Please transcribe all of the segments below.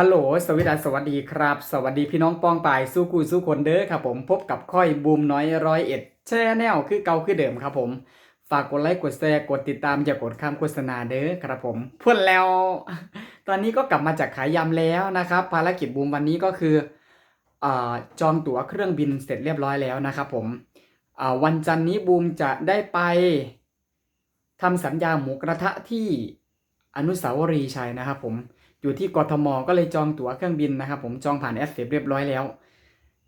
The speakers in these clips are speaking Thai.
ฮัลโหลสวัสดีสวัสดีครับ สวัสดีพี่น้องป้องปายสู้กูสู้คนเด้อครับผมพบกับค่อยบูมน้อยร้อยเอ็ดแช่แนวคือเก่าคือเดิมครับผม ฝากกดไลค์กดแชร์กดติดตามอย่ากดข้ามโฆษณาเด้อครับผมพื่นแล้ว ตอนนี้ก็กลับมาจากขายยำแล้วนะครับ ภารกิจบูมวันนี้ก็คืออจองตั๋วเครื่องบินเสร็จเรียบร้อยแล้วนะครับผมวันจันนี้บูมจะได้ไปทำสัญญาหมูกระทะที่อนุสาวรีย์ชัยนะครับผม อยู่ที่กทมก็เลยจองตั๋วเครื่องบินนะครับผมจองผ่านแอปเสร็จเรียบร้อยแล้ว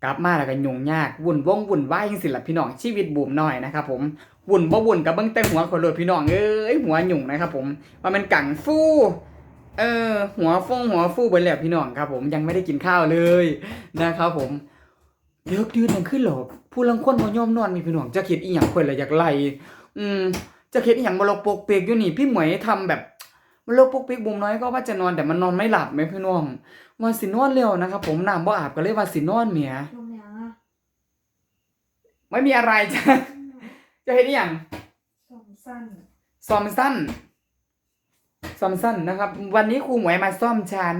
กลับมาแล้วก็ยุ่งยากวุ่นวงวุ่นวายจังสิละพี่น้องชีวิตบูมน้อยนะครับผมวุ่นบ่วุ่นกับเบิ้งแต่หัวคนโลดพี่น้องเอ้ยหัวหยุ่งนะครับผมว่ามันกังฟู่เออหัวฟงหัวฟู่เบิดแล้วพี่น้องครับ ผมยังไม่ได้กินข้าวเลยนะครับผมเลิกดื้อนังขึ้นหรอกผู้ลังคนบ่ยอมนอนมีพี่น้องจะคิดอีหยังคนละอยากไล่อืมจะคิดอีหยังบ่ลกปกเปียกอยู่นี่พี่หมวยทำแบบ มันโรคปุ๊กปิ๊กบุมน้อยก็ว่าจะนอนแต่มันนอนไม่หลับไหมพี่น้องว่าสินอนเร็วนะครับผมน้ำบ่อาบก็เลยว่าสินอนเมียลมยังอะไม่มีอะไรจะจะเห็นอหย่างสมสั้นซ่อมสั้นซ่อมสั้นนะครับ วันนี้ครูหมวยมาซ่อมชั้น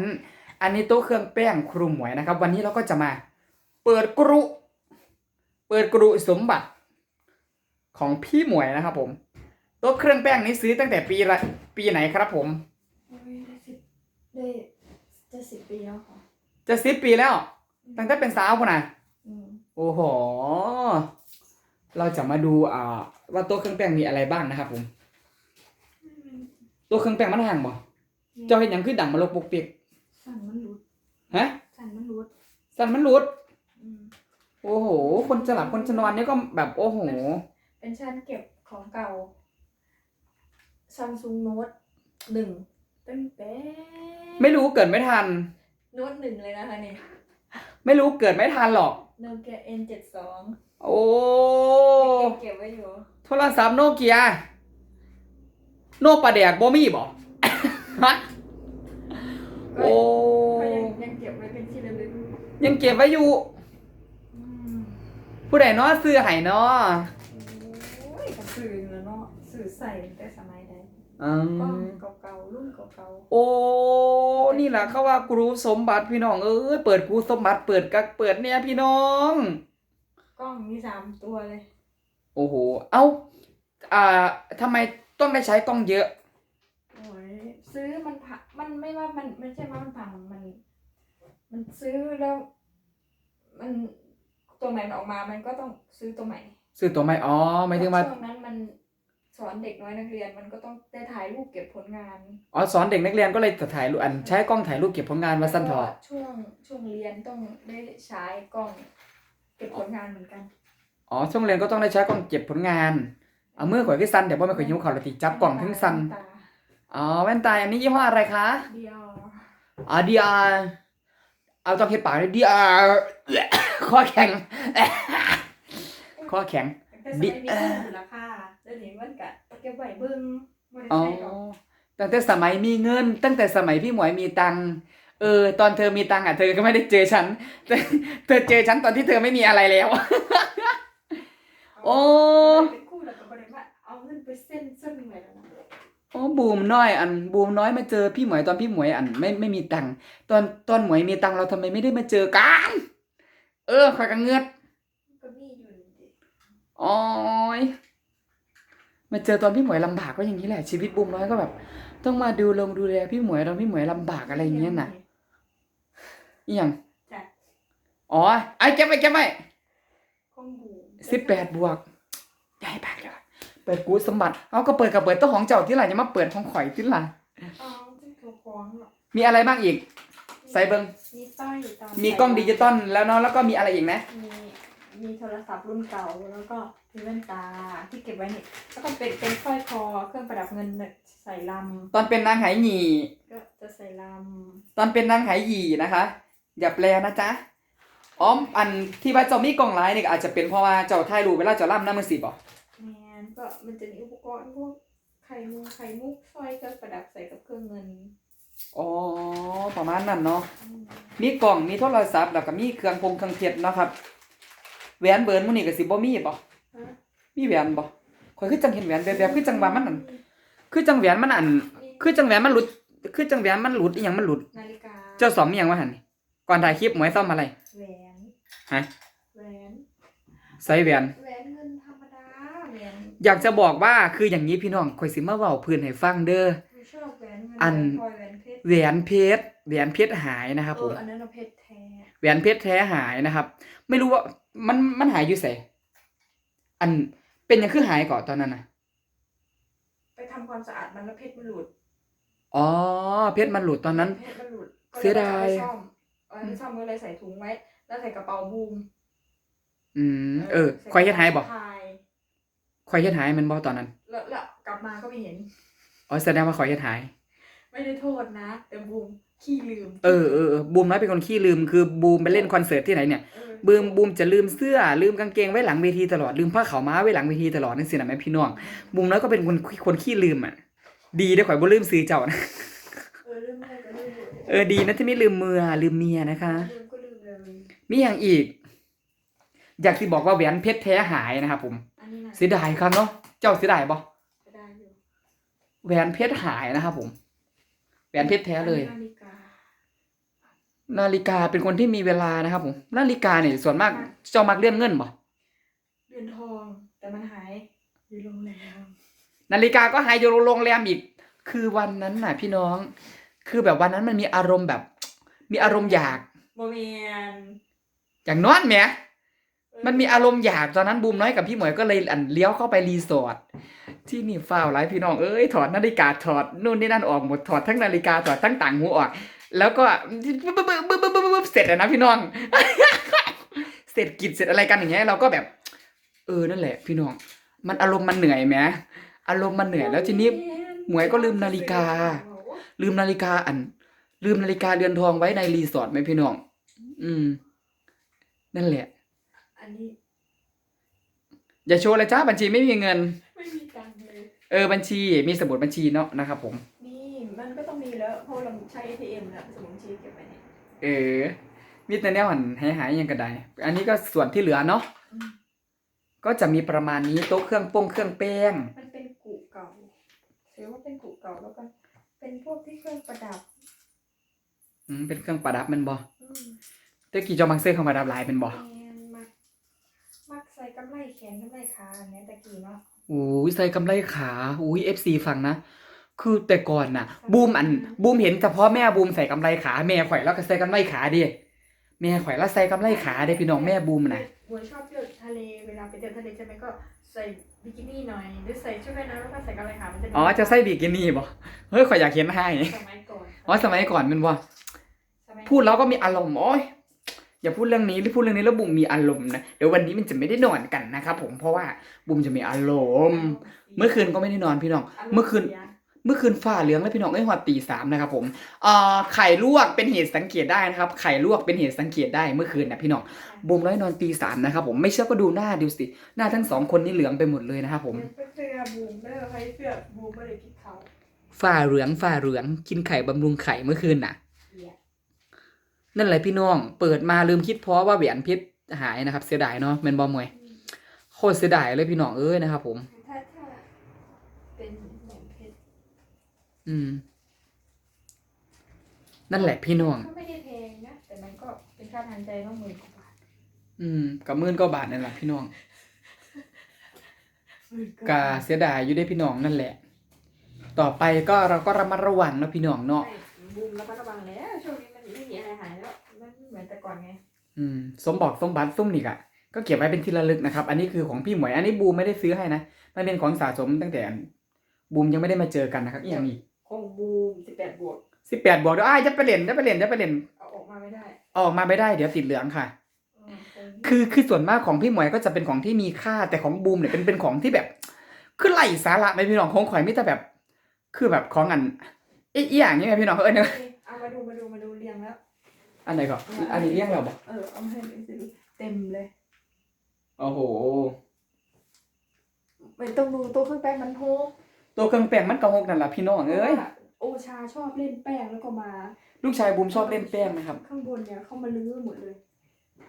อันนี้โต๊ะเครื่องแป้งครูหมวยนะครับ วันนี้เราก็จะมา เปิดกรุ เปิดกรุสมบัติของพี่หมวยนะครับผม โต๊ะเครื่องแป้งนี้ซื้อตั้งแต่ปีละปีไหนครับผม โอ้ยได้สิบได้จะสิบปีแล้วค่ะ จะสิบปีแล้ว ตั้งแต่เป็นสาวคนน่ะ อืมโอ้โห เราจะมาดูอ่าว่าโต๊ะเครื่องแป้งมีอะไรบ้างนะครับผม โต๊ะเครื่องแป้งมันห่างบ่เจ้าเห็นหยังคือดังมาลกปกเปียกสั่นมันรุดฮะ สั่นมันรุดสั่นมันหลุด อืมโอ้โห คนจะหลับคนจะนอนนี่ก็แบบโอ้โห เป็นชั้นเก็บของเก่า ซัมซุงโน้ตหนึ่งตั้งแต่ไม่รู้เกิดไม่ทัน โน้ตหนึ่งเลยนะคะเนี่ยไม่รู้เกิดไม่ทันหรอก โนเกีย N เจ็ดสองโอ้เก็บไว้อยู่โทรศัพท์โนเกีย โนปลาแดกบ่มีบ่ฮะก็โอ้ก็ยังยังเก็บไว้เป็นที่ระลึกยังเก็บไว้อยู่ อืมผู้ใดเนาะซื้อให้เนาะโอ้ยกระสือแล้วเนาะสื่อใส่แต่สมัยใด อืกล้องมเก่าๆรุ่นเก่าโอ้ นี่แหละเขาว่ากรูสมบัติพี่น้องเอ้ยเปิดกรูสมบัติเปิดกักเปิดเนี่ยพี่น้อง ๆกล้องมีสามตัวเลยโอ้โห เอ้า อ่าทำไมต้องได้ใช้กล้องเยอะ โอ้ยซื้อมันพังมันไม่ว่ามันไม่ใช่ว่ามันพังมัน มันซื้อแล้ว มันตัวใหม่มันออกมามันก็ต้องซื้อตัวใหม่ ซื้อตัวใหม่ อ๋อหมายถึงว่า ช่วงนั้นมัน สอนเด็กน้อยนักเรียนมันก็ต้องได้ถ่ายรูปเก็บผลงานอ๋อสอนเด็กนักเรียนก็เลยจะถ่ายรูปอันใช้กล้องถ่ายรูปเก็บผลงานมาสั้นเถอะแล้วก็ช่วงช่วงเรียนต้องได้ใช้กล้องเก็บผลงานเหมือนกันอ๋อช่วงเรียนก็ต้องได้ใช้กล้องเก็บผลงานเอามือข่อยคือสั้นเดี๋ยวว่าไม่ข่อยยิ้วเขาเลยติจับกล่องทั้งสั้นตาอ๋อแว่นตาอันนี้ยี่ห้ออะไรคะเดียวอ๋อ DR เอาต้องเฮ็ดปากด้วย DR ข้อแข็งข้อแข็ง แต่สมัยนี้ก็อยู่ราคาเดี๋ยวนี้มันกะเก็บไว้เบิ่งบ่ได้อ๋อใช้ดอกตั้งแต่สมัยมีเงิน ตั้งแต่สมัยพี่หมวยมีตังค์เออ ตอนเธอมีตังค์อะเธอก็ไม่ได้เจอฉันแต่เธอเจอฉันตอนที่เธอไม่มีอะไรแล้ว โอ้ เป็นคู่แล้วก็บ่ได้ว่าเอาเงินไปเส้นเส้นไว้แล้วนะโอ้บูมน้อยอันบูมน้อยมาเจอพี่หมวยตอนพี่หมวยอันไม่ไม่มีตังค์ตอนตอนหมวยมีตังค์เราทำไมไม่ได้มาเจอกัน เออข่อยก็เงือดก็มีอยู่นี่ดิ โอ้ยมาเจอตอนพี่หมวยลำบากก็อย่างนี้แหละชีวิตบูมน้อยก็แบบ ต้องมาดูลงดูแลพี่หมวยตอนพี่หมวยลำบากอะไรอย่างเงี้ยน่ะอีหยังจ้ะอ๋อไอ้เก็บไว้เก็บไว้ของบูสิบแปดบวกใหญ่ปากเลยว่ะเปิดกูสมบัติเอาก็เปิดกับเปิดตัวของเจ้าที่หลังจะมาเปิดของข่อยที่หลังเอาจังตัวของหรอกมีอะไรบ้างอีกใส่เบิ่งมีต้อยตามมีกล้องดิจิตอลแล้วเนาะแล้วก็มีอะไรอีกนะมี มีโทรศัพท์รุ่นเก่าแล้วก็มีแว่นตาที่เก็บไว้นี่แล้วก็เป็นเป็นสร้อยคอเครื่องประดับเงินเนี่ยใส่ลตอนเป็นนางไหหยีำก็จะใส่ลตอนเป็นนางไหหยีนะคะ อย่าแปลนะจ๊ะอ๋ออันที่ว่าเจ้ามีกล่องไลน์นี่ก็อาจจะเป็นเพราะว่าเจ้าถ่ายรูปเวลาเจ้าล่ำน้ำมือสีบอกำแมนก็มันจะมีอุปกรณ์พวกไข่มุกไข่มุกสร้อยเครื่องประดับใส่กับเครื่องเงินอ๋อประมาณนั้นเนาะ อืมมีกล่องมีโทรศัพท์แล้วก็มีเครื่องพงเครื่องเพชรเนาะครับ แหวนเบิร์นมื้อนี้ก็สิบ่มีบ่ฮะมีแหวนบ่ข่อยคือจังเห็นแหวนแบบแบบคือจังว่ามันอันคือจังแหวนมันอัน คือจังแหวนมันหลุด คือจังแหวนมันหลุดอีหยังมันหลุด นาฬิกาเจ้าสอมมีหยังวะหันนี่ก่อนถ่ายคลิปหมวยซ่อมอะไร แหวนฮะ แหวนใส่แหวน แหวนเงินธรรมดาแหวนอยากจะบอกว่าคืออย่างนี้พี่น้องข่อยสิมาเว้าพื้นให้ฟังเด้อไม่ชอบแหวนเงินอันแหวนพลอยแหวนเพชรแหวนเพชรแหวนเพชรหายนะครับเอผอม อันนั้นเอาเพชรแท้ แหวนเพชรแท้หายนะครับ ไม่รู้ว่ามันมันหายอยู่ไสอันเป็นหยังคือหายก่อนตอนนั้นน่ะไปทำความสะอาดมันแล้วเพชรมันหลุดอ๋อ เพชรมันหลุดตอนนั้น เพชรมันหลุดก็เสียดายอไปซ่อมเอาไปซ่อมก็เลยใส่ถุงไว้ แล้วใส่กระเป๋าบูมอืมเออข่อยเฮ็ดหายบ่ใส่กระเป๋าสะพายข่อยเฮ็ดหายมันบ่ตอนนั้นแล้วแล้วกลับมาก็ไม่เห็น อ๋อแสดงว่าข่อยเฮ็ดหาย ไม่ได้โทษนะ แต่บูมขี้ลืม เออเออเออบูมน้อยเป็นคนขี้ลืมคือบูมไปเล่นคอนเสิร์ตที่ไหนเนี่ยเออบูมบูมจะลืมเสื้อลืมกางเกงไว้หลังเวทีตลอดลืมผ้าขาวม้าไว้หลังเวทีตลอดนั่นสินะแม่พี่น้องบูมน้อยก็เป็นคนคนขี้ลืมอะ ดีได้อข่อยบ่ลืมซื้อเจ้านะเออลืมเลยก็ลืมหมดเออดีนะที่ไม่ลืมมือลืมเมียนะคะลืมก็ลืมเลยมีอย่างอีก อยากที่บอกว่าแหวนเพชรแท้หายนะครับผมอันนี้นะเสียดายครับเนาะเจ้าเสียดายบ่จะได้อยู่แหวนเพชรหายนะครับผม แหวนเพชรแท้เลยอันนี้นาฬิกานาฬิกาเป็นคนที่มีเวลานะครับผมนาฬิกาเนี่ยส่วนมากเจ้ามักเลื่อนเงินบ่เรือนทองแต่มันหายอยู่โรงแรมนาฬิกาก็หายอยู่โรงแรมอีก คือวันนั้นน่ะ พี่น้อง คือแบบวันนั้นมันมีอารมณ์แบบ มีอารมณ์อยากโมเมนอยากนอนแหมมันมีอารมณ์อยากตอนนั้นบูมน้อยกับพี่หมวยก็เลยอันเลี้ยวเข้าไปรีสอร์ท ที่นี่ฟ้าวหลายพี่น้องเอ้ยถอดนาฬิกาถอดนู่นนี่นั่นออกหมดถอดทั้งนาฬิกาถอดทั้งต่างหูออก แล้วก็บึ๊บบึ๊บบึ๊บบึ๊บบึ๊บบึ๊บเสร็จแล้วนะพี่น้อง เสร็จกิจเสร็จอะไรกันอย่างเงี้ยเราก็แบบ เออนั่นแหละ พี่น้อง มันอารมณ์มันเหนื่อยไหมอารมณ์มันเหนื่อยแล้วทีนี้หมวยก็ลืมนาฬิกา ลืมนาฬิกาอัน ลืมนาฬิกาเรือนทองไว้ในรีสอร์ทไหมพี่น้อง อืม นั่นแหละ อันนี้ อย่าโชว์เลยจ้าบัญชีไม่มีเงิน ไม่มีตังค์เลย เออบัญชีมีสมุดบัญชีเนาะนะครับผม นี่มันก็ต้องมีแล้วเพราะเราใช้ ATM แล้วสมุดบัญชีเก็บไว้เนี่ยเออ มีแต่แนวหันหายหายๆยังกระไดอันนี้ก็ส่วนที่เหลือเนาะอืมก็จะมีประมาณนี้โต๊ะเครื่องโป้งเครื่องแป้ง มันเป็นกุเก่าถือว่าเป็นกุเก่าแล้วก็เป็นพวกที่เครื่องประดับอืมเป็นเครื่องประดับแมันบออืมตะกี้เจอมังเซ่เครื่องประดับหลายเป็นบอแมนมักมักใส่กำไรแขนกำไรขาอันเนี้ยตะกี้เนาะ อุ้ยใส่กำไรขาอุ้ยเอฟซีฟังนะ คือแต่ก่อนน่ะ บูมอันบูมเห็นเฉพาะแม่บูมใส่กำไรขาแม่ข่อยแล้วก็ใส่กำไรขาดิแม่ข่อยแล้วใส่กำไรขาเด้พี่น้องแม่บูมน่ะบัวชอบเที่ยวทะเลเวลาไปเที่ยวทะเลใช่ไหมก็ใส่บิกินี่หน่อยหรือใส่ชุดว่ายน้ำแล้วก็ใส่กำไรขามันจะดูอ๋อจะใส่บิกินี่บ่เฮ้ยข่อยอยากเห็นให้สมัยก่อนอ๋อสมัยก่อนแมันบ่สมัยพูดแล้วก็มีอารมณ์โอ้ย อย่าพูดเรื่องนี้หรือพูดเรื่องนี้แล้วบุมมีอารมณ์นะเดี๋ยววันนี้มันจะไม่ได้นอนกันนะครับผมเพราะว่าบุมจะมีอารมณ์ เมื่อคืนก็ไม่ได้นอนพี่น้อง เมื่อคืนเมื่อคืนฝ้าเหลืองแล้วพี่น้องไอ้ยหัวตีสามนะครับผมเอ่อไข่ลวกเป็นเหตุสังเกตได้นะครับ ไข่ลวกเป็นเหตุสังเกตได้เมื่อคืนนะพี่น้องบุมร้อยนอนตีสามนะครับผมไม่เชื่อก็ดูหน้าดูสิหน้าทั้งสองคนนี่เหลืองไปหมดเลยนะครับผมเป็นเสื้อบูมเด้อใครเสื้อบูมไม่ได้คิดเขาฝ้าเหลืองฝ้าเหลืองกินไข่บำรุงไข่เมื่อคืนน่ะเหี้ย นั่นแหละพี่น้อง เปิดมาลืมคิดเพราะว่าแหวนเพชรหายนะครับ เสียดายเนาะแมนบอมวยโคตรเสียดายเลยพี่น้องเอ้ยนะครับผม ถ้าถ้าเป็นแหวนเพชรอืม นั่นแหละพี่น้อง ก็ไม่ได้แพงนะ แต่มันก็เป็นค่าทางใจต้องหมื่นกว่าบาทอืมกับมื่นก็บาทนั่นแหละพี่น้องหมื่นกาเสียดายอยู่ได้พี่น้องนั่นแหละ ต่อไปก็เราก็ระมัดระวังนะพี่น้องเนาะ ใช่บูมแล้วก็ระวังแล้วช่วงนี้มัน ไม่มีอะไรหายแล้วมันไม่เหมือนแต่ก่อนไง อืม สมบอกสมบัติส้มนี่กะก็เก็บไว้เป็นที่ระลึกนะครับ อันนี้คือของพี่หมวย อันนี้บูมไม่ได้ซื้อให้นะ มันเป็นของสะสมตั้งแต่บูมยังไม่ได้มาเจอกันนะครับอีกอย่างนี้ของบูมสิบแปดบวก สิบแปดบอกเดี๋ยวอ้ายจะไปเล่นจะไปเล่นจะไปเล่นเอาออกมาไม่ได้เอาออกมาไม่ได้เดี๋ยวติดเหลืองค่ะ อืมคงคือคือส่วนมากของพี่หมวยก็จะเป็นของที่มีค่าแต่ของบูมเนี่ยเป็นเป็นของที่แบบ คือไร้สาระไม่พี่น้องของข่อยมิแต่แบบ คือแบบของอันเอ๊ะอหย่างนี้ไงพี่น้องเออเนี่ยเอันไหนก่อนอันนี้เรียกเราบอกเออเอามาให้ดูสิเต็มเลย โอ้โห ไม่ต้องดูตัวเครื่องแป้งมันโฮกตัวเครื่องแป้งมันกระหกนั่นแหละพี่น้องเอ้ย โอชาชอบเล่นแป้งแล้วก็มา ลูกชายบูมชอบเล่นแป้งนะครับ ข้างบนเนี่ยเข้ามาลื้อหมดเลย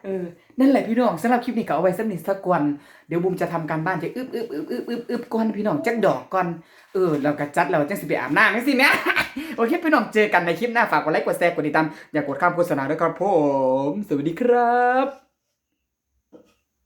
เออ นั่นแหละพี่น้องสำหรับคลิปนี้ก็เอาไว้สักนิดสักวันเดี๋ยวบุมจะทำการบ้านจะอึบอึบอึบอึบอึบอึบก่อนพี่น้องจักดอกก่อนเออเราก็จัดเราจังสิไปอาบน้ำไม่สิเนี่ยโอเคพี่น้องเจอกันในคลิปหน้าฝากกดไลค์กดแชร์กดติดตามอย่ากดข้ามโฆษณาด้วยครับผม สวัสดีครับ